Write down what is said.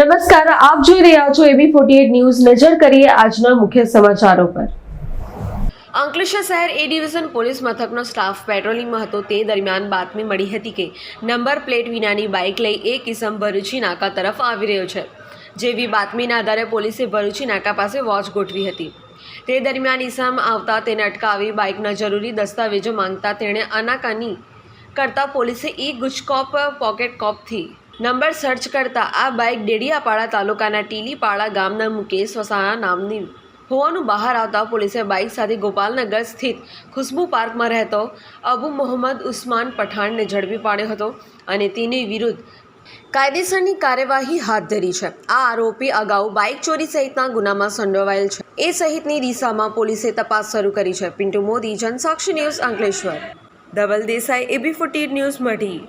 રહ્યા છો એબી forty news. નજર કરીએ આજના મુખ્ય સમાચારો પર. અંકલેશ્વર શહેર એ ડિવિઝન પોલીસ મથકનો સ્ટાફ પેટ્રોલિંગમાં હતો. તે દરમિયાન બાતમી મળી હતી કે નંબર પ્લેટ વિનાની બાઇક લઈ એક કિસમ ભરૂચી નાકા તરફ આવી રહ્યો છે, જેવી બાતમીના આધારે પોલીસે ભરૂચી નાકા પાસે વોચ ગોઠવી હતી. તે દરમિયાન ઈસમ આવતા તેને અટકાવી બાઇકના જરૂરી દસ્તાવેજો માંગતા તેણે અનાકાની કરતા પોલીસે ઈ ગુજકોપ, પોકેટ કોપથી નંબર સર્ચ કરતા આ બાઇક ડેડિયાપાડા તાલુકાના ટીલીપાડા ગામના મુકેશ વસાણા નામની હોવાનું બહાર આવતા પોલીસે બાઇક સાથે ગોપાલનગર સ્થિત ખુશ્બુ પાર્કમાં રહેતો અબુ મોહમ્મદ ઉસ્માન પઠાણને ઝડપી પાડ્યો હતો અને તેની વિરુદ્ધ કાયદેસરની કાર્યવાહી હાથ ધરી છે. આ આરોપી અગાઉ બાઇક ચોરી સહિતના ગુનામાં સંડોવાયેલ છે. એ સહિતની દિશામાં પોલીસે તપાસ શરૂ કરી છે. Pintu Modi, Jansakshi news Ankleshwar. Dhaval Desai, AB forty news Madhi.